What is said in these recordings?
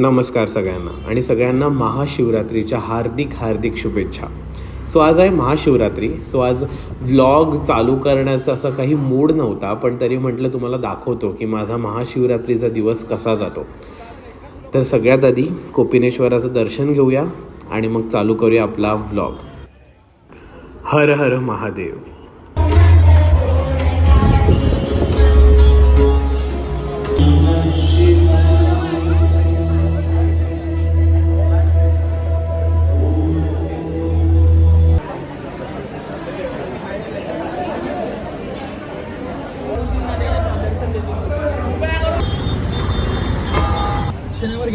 नमस्कार सगळ्यांना आणि सगळ्यांना महाशिवरात्रीच्या हार्दिक हार्दिक शुभेच्छा. सो आज आहे महाशिवरात्री. सो आज व्लॉग चालू करण्याचा असा काही मूड नव्हता पण तरी म्हटलं तुम्हाला दाखवतो की माझा महाशिवरात्रीचा दिवस कसा जातो. तर सगळ्यात आधी कोपिनेश्वराचं दर्शन घेऊया आणि मग चालू करूया आपला व्लॉग. हर हर महादेव. शनिवार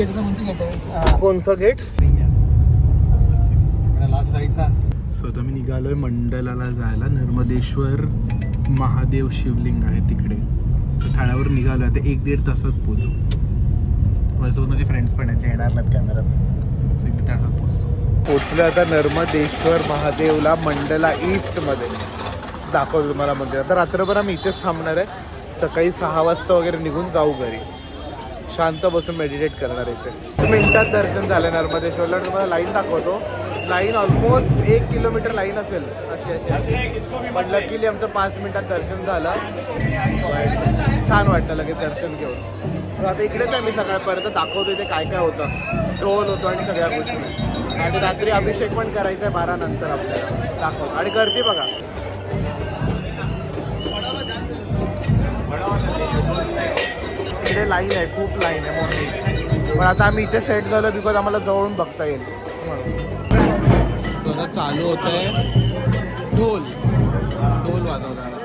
गेट गेट आहे? कोणचं गेट? लास्ट राईटचा सो आता मी निघालोय मंडलाला जायला. नर्मदेश्वर महादेव शिवलिंग आहे तिकडे. तर ठाण्यावर निघालोय. आता एक दीड तासात पोचू माझ्यासोबत माझे फ्रेंड्स पण आहेत. जे येणार नाहीत कॅमेरात सो एक दीड तासात पोचतो पोचलो आता नर्मदेश्वर महादेवला मंडला ईस्टमध्ये दाखवतो तुम्हाला मंदिर. आता रात्रभर आम्ही इथेच थांबणार आहे. सकाळी सहा वाजता वगैरे निघून जाऊ घरी. शांत बसून मेडिटेट करणार इथे. मिनिटात दर्शन झालं नर्मदेश्वरला तुम्हाला लाईन दाखवतो. लाईन ऑलमोस्ट एक किलोमीटर लाईन असेल. अशी अशी अशी. पण लकीली आमचं पाच मिनिटात दर्शन झालं. छान वाटतं लगेच दर्शन घेऊन. तर आता इकडेच आहे मी सकाळपर्यंत दाखवतो इथे काय काय होतं. ढोल होतो आणि सगळ्या गोष्टी. आणि रात्री अभिषेक पण करायचा आहे बारा नंतर आपल्याला. दाखवतो आणि गर्दी बघा. इकडे लाईन आहे खूप लाईन आहे मोठी. पण आता आम्ही इथे सेट झालो बिकॉज आम्हाला जवळून बघता येईल. म्हणून चालू होत आहे ढोल. ढोल वाजवणार.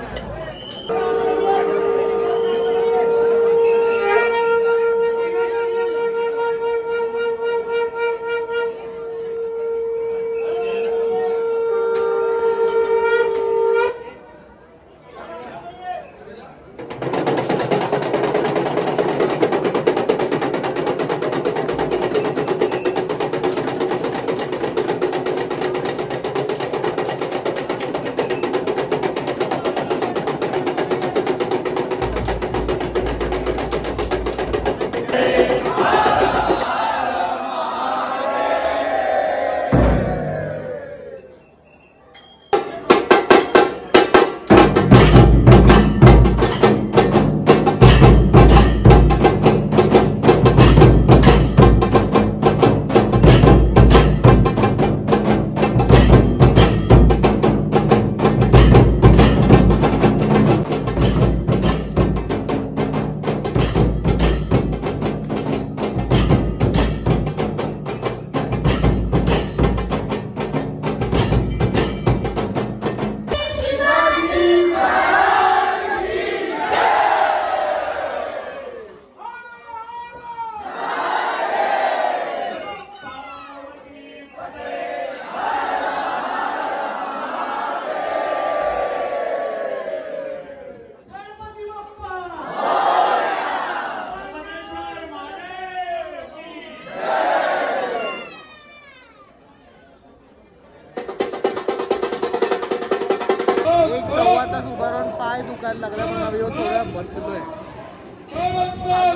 दुखायला लागला म्हणून आम्ही येऊन थोडा बसलोय.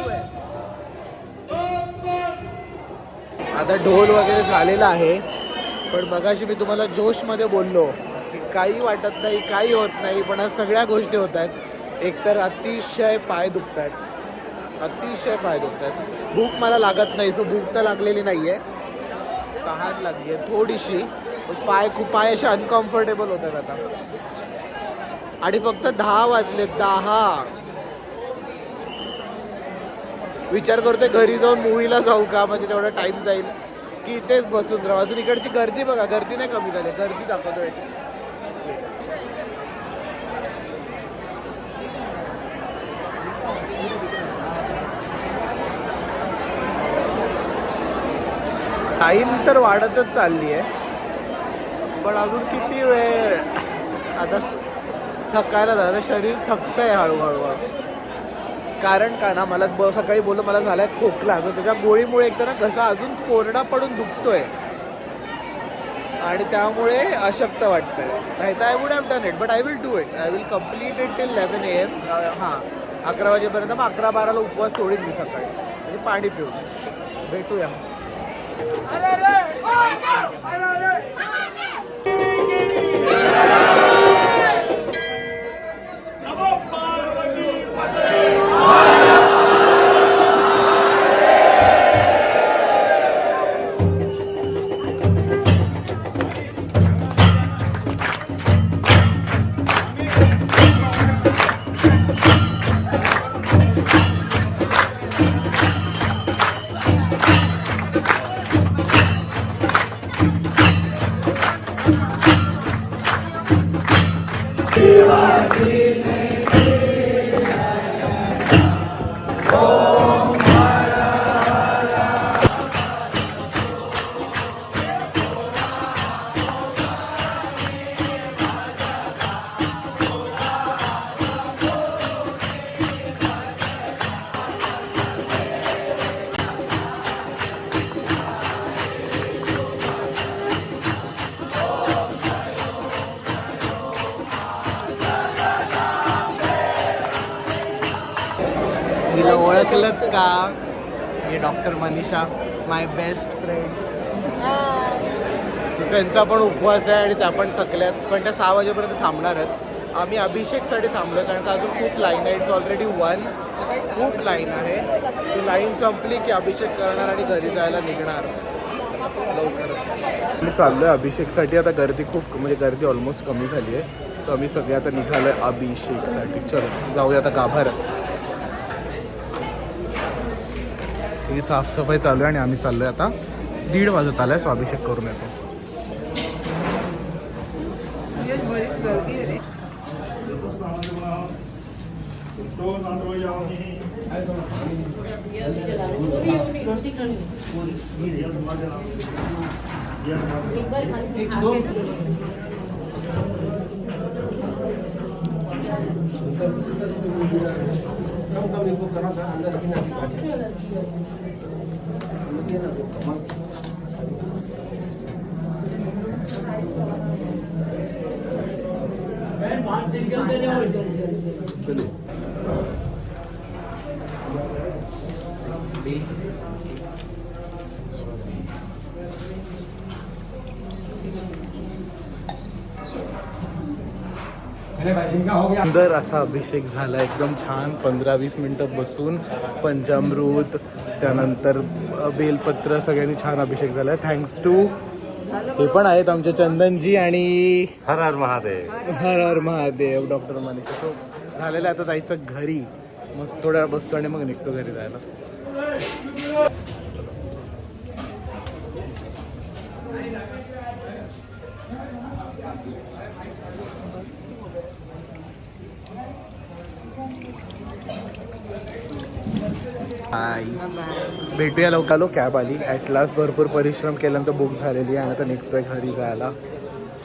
आहे. आता ढोल वगैरे झालेला आहे पण मगाशी मी तुम्हाला जोशमध्ये बोललो की काही वाटत नाही काही होत नाही पण आज सगळ्या गोष्टी होत आहेत. एकतर अतिशय पाय दुखत आहेत अतिशय पाय दुखत आहेत भूक मला लागत नाही सो भूक तर लागलेली नाही आहे तहान लागली आहे थोडीशी पाय खूप पाय असे अनकम्फर्टेबल होत आहेत आता. आणि फक्त दहा वाजले दहा. विचार करतोय घरी जाऊन मूवीला जाऊ का? म्हणजे तेवढा टाइम जाईल. की इथेच बसून राहू. अजून इकडची गर्दी बघा गर्दी नाही कमी झाली. गर्दी दाखवतोय. टाईम तर वाढतच चालली आहे पण अजून किती वेळ? आता थकायला झालं. शरीर थकतंय हळूहळू. हळू कारण का ना मला ब सकाळी बोललो मला झालाय खोकला. जो त्याच्या गोळीमुळे एकतर ना घसा अजून कोरडा पडून दुखतोय. आणि त्यामुळे अशक्त वाटतंय. नाही तर I would have done it but I will do it I will complete it till eleven A M हां. अकरा वाजेपर्यंत मग अकरा बाराला उपवास सोडीन मी सकाळी. आणि पाणी पिऊन. भेटूया. हिला हे doctor Manisha my best friend त्यांचा पण उपवास आहे आणि त्या पण थकल्यात. पण त्या सहा वाजेपर्यंत थांबणार आहेत. आम्ही अभिषेकसाठी थांबलो कारण का अजून खूप लाईन आहे. इट्स ऑलरेडी वन खूप लाईन आहे. ती लाईन संपली की अभिषेक करणार आणि घरी जायला निघणार. लवकरच. मी चाललोय अभिषेकसाठी. आता गर्दी खूप म्हणजे गर्दी ऑलमोस्ट कमी झाली आहे. तर आम्ही सगळे आता निघालोय अभिषेकसाठी. चल जाऊया आता गाभार ही साफसफाई चालू आहे आणि आम्ही चाललोय आता. दीड वाजत आलाय आहे स्वाभिषेक करून येतो. રિપોર્ટ કરો અંદર નથી નાખી પાછી सुंदर असा अभिषेक झाला एकदम छान. पंधरा वीस मिनटं बसून पंचामृत त्यानंतर बेलपत्र सगळ्यांनी छान अभिषेक झाला. थँक्स टू हे पण आहेत आमचे चंदनजी आणि हर हर महादेव. हर हर महादेव डॉक्टर मनीषा. तो झालेलं आता जायचं घरी. मस्त थोड्या वेळ बसतो आणि मग निघतो घरी जायला. हाय भेटूया लवकर. आलो कॅब आली. ॲट लास्ट भरपूर परिश्रम केल्यानंतर बुक झालेली आहे. आणि आता निघतोय घरी जायला.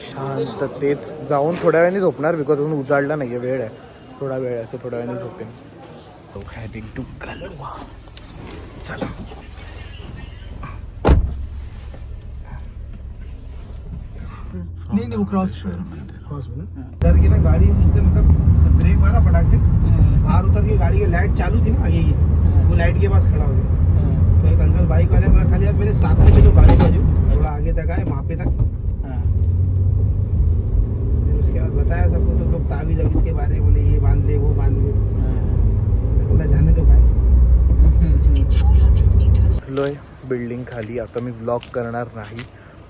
शांततेत. जाऊन थोड्या वेळाने झोपणार बिकॉज अजून उजाडला नाही आहे वेळ आहे. थोडा वेळ आहे असं थोड्या वेळाने झोपेन. हॅडिंग टू गलवा. चला. नहीं क्रॉस क्रॉस में ना। उतर के ना गाड़ी से मतलब ब्रेक मारा फटाक से। बाहर उतर के गाड़ी की लाइट चालू थी ना आगे की। वो लाइट के पास खड़ा हो गया। तो एक अंकल बाइक वाले बोला खाली अब मेरे साथ में चलो गाड़ी बाजू थोड़ा आगे तक आए वहाँ पे तक। फिर उसके बाद बताया सबको तो लोग तावीज अब इसके बारे में बोले ये बाँध ले वो बाँध ले। बोला जाने दो भाई। बसलोय बिल्डिंग खाली आता मी व्लॉग करणार नाही।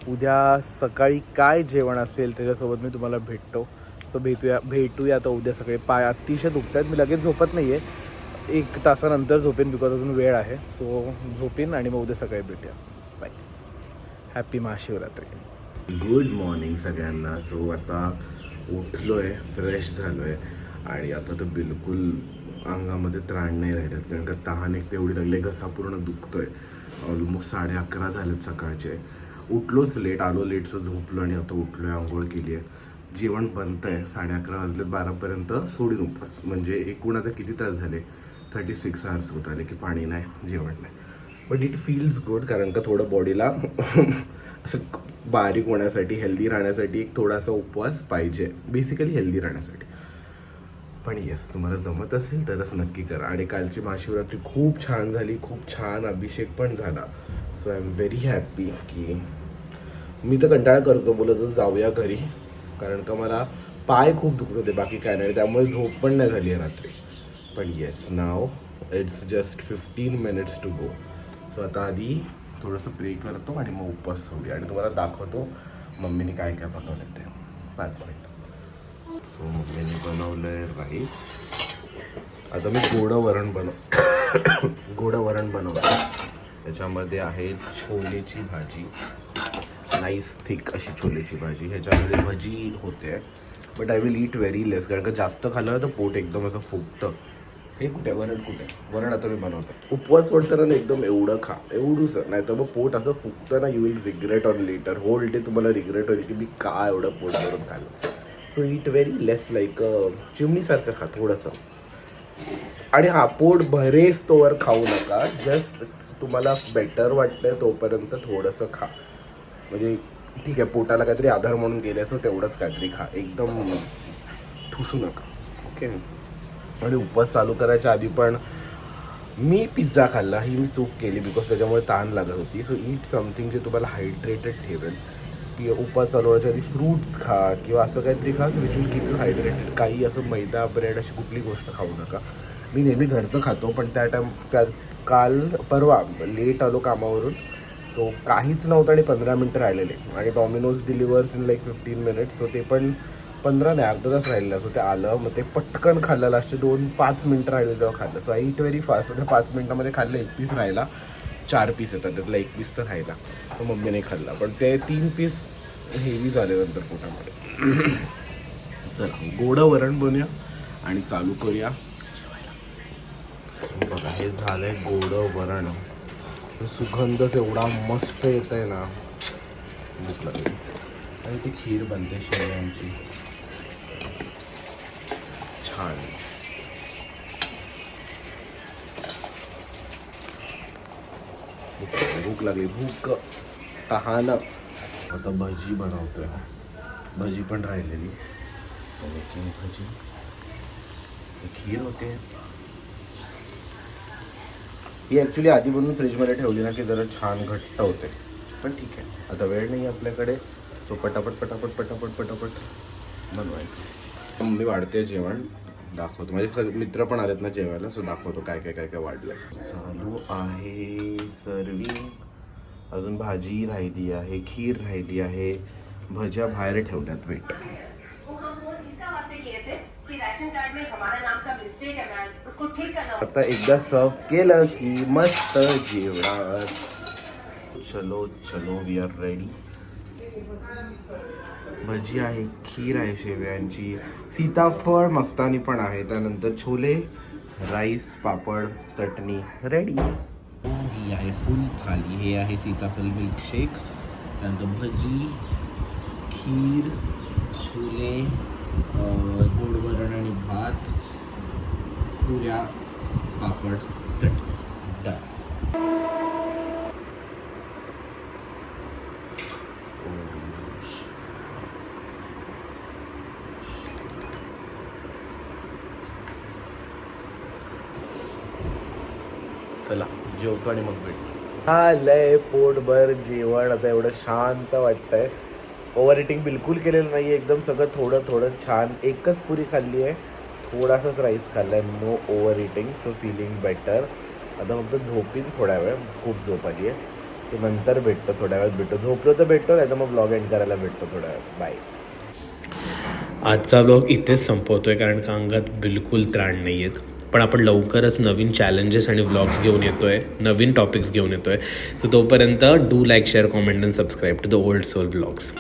उद्या सकाळी काय जेवण असेल त्याच्यासोबत मी तुम्हाला भेटतो. सो भेटूया भेटूया आता उद्या सकाळी. पाय अतिशय दुखत आहेत मी लगेच झोपत नाही आहे एक तासानंतर झोपेन बिकॉज अजून वेळ आहे. सो झोपेन आणि मग उद्या सकाळी भेटूया. Bye happy Mahashivratri. Good morning सगळ्यांना. सो आता उठलो आहे फ्रेश झालो आहे आणि आता तर बिलकुल अंगामध्ये त्राण नाही राहिलेत. कारण का तहान एक तेवढी लागली घसा पूर्ण दुखतोय. ऑलमोस्ट साडे अकरा झालेत सकाळचे. उठलोच लेट आलो लेटचं झोपलो आणि आता उठलोय आंघोळ केली आहे. जेवण बनतंय साडे अकरा वाजले बारापर्यंत सोडीन उपवास म्हणजे एकूण आता किती तास झाले? थर्टी सिक्स आवर्स होत आले की पाणी नाही जेवण नाही. बट इट फील्स गुड कारण का थोडं बॉडीला असं बारीक होण्यासाठी हेल्दी राहण्यासाठी एक थोडासा उपवास पाहिजे. बेसिकली हेल्दी राहण्यासाठी. पण येस तुम्हाला जमत असेल तरच नक्की करा. आणि कालची महाशिवरात्री खूप छान झाली खूप छान अभिषेक पण झाला. So I am very happy की मी तर कंटाळा करतो बोलतच जाऊया घरी. कारण का मला पाय खूप दुखत होते बाकी काय नाही. त्यामुळे झोप पण नाही झाली आहे रात्री. पण yes now it's just fifteen minutes to go so आता आधी थोडंसं प्रे करतो आणि मग उपवास होऊया. आणि तुम्हाला दाखवतो मम्मीने काय काय बनवलं ते. पाच मिनिट सो मम्मीने बनवलं आहे राईस आता मी गोडं वरण बनव गोडं वरण बनवलं त्याच्यामध्ये आहे छोलेची भाजी. नाईस थिक अशी छोलेची भाजी. ह्याच्यामध्ये भजी होते. But I will eat very less कारण का जास्त खाल्लं तर पोट एकदम असं फुगतं. हे कुठे? वरण कुठे? वरण आता मी बनवतो. उपवास सोडताना ना एकदम एवढं खा. एवढंसं नाही तर मग पोट असं फुगतं ना you will regret on later whole day तुम्हाला रिग्रेट होईल की मी का एवढं पोट भरून खाल्लं. So eat very less like चिमणीसारखं खा थोडंसं. आणि हा पोट भरेस तोवर खाऊ नका. जस्ट तुम्हाला बेटर वाटतंय तोपर्यंत थोडंसं खा. म्हणजे ठीक आहे पोटाला काहीतरी आधार म्हणून गेल्याचं तेवढंच काहीतरी खा. एकदम ठुसू नका. ओके आणि उपवास चालू करायच्या आधी पण मी पिझ्झा खाल्ला. ही मी चूक केली बिकॉज त्याच्यामुळे ताण लागत होती. सो इट समथिंग जे तुम्हाला हायड्रेटेड ठेवेल. की उपवास चालू व्हायच्या आधी फ्रूट्स खा किंवा असं काहीतरी खा which will keep you hydrated काही असं मैदा ब्रेड अशी कुठली गोष्ट खाऊ नका. मी नेहमी घरचं खातो पण त्या टाइम त्या काल परवा लेट आलो कामावरून. सो काहीच नव्हतं आणि पंधरा मिनटं राहिलेले. आणि Domino's delivers in like fifteen minutes so ते पण पंधरा नाही अर्धा तास राहिलेलं. सो ते आलं मग ते पटकन खाल्लं. लास्टचे दोन पाच मिनटं राहिले तेव्हा खाल्लं. So I eat very fast त्या पाच मिनटामध्ये खाल्लं एक पीस राहिला. चार पीस येतात. त्यातला एक पीस तर राहिला. मग मम्मीने खाल्ला. पण ते तीन पीस हेवी झाले नंतर पोटामध्ये. चला गोडं वरण बनूया आणि चालू करूया. बघा हे झालंय गोडं वरण. सुगंधच एवढा मस्त येत आहे ना. भूक लागली. आणि ती खीर बनते शेवयांची. छान. भूक लागली, भूक लागली भूक. तहान. आता भजी बनवतोय. भजी पण राहिलेली. भजी. खीर होते. ही ॲक्च्युली आधी बनवून फ्रीजमध्ये ठेवली ना की जरा छान घट्ट होते. पण ठीक आहे. आता वेळ नाही आपल्याकडे. सो पटापट पटापट पटापट पटापट बनवायचं. मम्मी वाढते जेवण. दाखवतो. सग- मित्र पण आलेत ना जेवायला सो दाखवतो काय काय काय काय वाढलंय. चालू आहे सर्विंग अजून भाजी राहिली आहे खीर राहिली आहे. भज्या बाहेर ठेवल्यात वेट आता एकदा सर्व केलं की मस्त जेवणार चलो चलो वी आर रेडी भजी आहे खीर आहे शेवयांची. सीताफळ मस्तानी पण आहे. त्यानंतर छोले राईस पापड चटणी. रेडी ही आहे फुल थाली. हे आहे सीताफळ मिल्कशेक त्यानंतर भजी खीर छोले अं, गोड वरण आणि भात. पुऱ्या पापड चटणी. डन चला जेवतो आणि मग भेट. आलंय पोटभर जेवण. आता एवढं शांत वाटतंय. ओव्हर इटिंग बिलकुल केलेलं नाही एकदम सगळं थोडं थोडं छान. एकच पुरी खाल्ली आहे थोडासाच rice खाल्लाय. No over eating so feeling better आता फक्त झोपीन थोड्या वेळ. खूप झोप आली आहे. सो नंतर भेटतो थोड्या वेळात. भेटतो झोपलो तर भेटतो नाही तर मग ब्लॉग एंड करायला भेटतो थोड्या वेळ बाय आजचा ब्लॉग इथेच संपवतोय कारण का अंगात बिलकुल त्राण नाही आहेत पण आपण लवकरच नवीन चॅलेंजेस आणि व्लॉग्स घेऊन येतोय. नवीन टॉपिक्स घेऊन येतोय. सो तोपर्यंत do like share comment and subscribe to the old soul blogs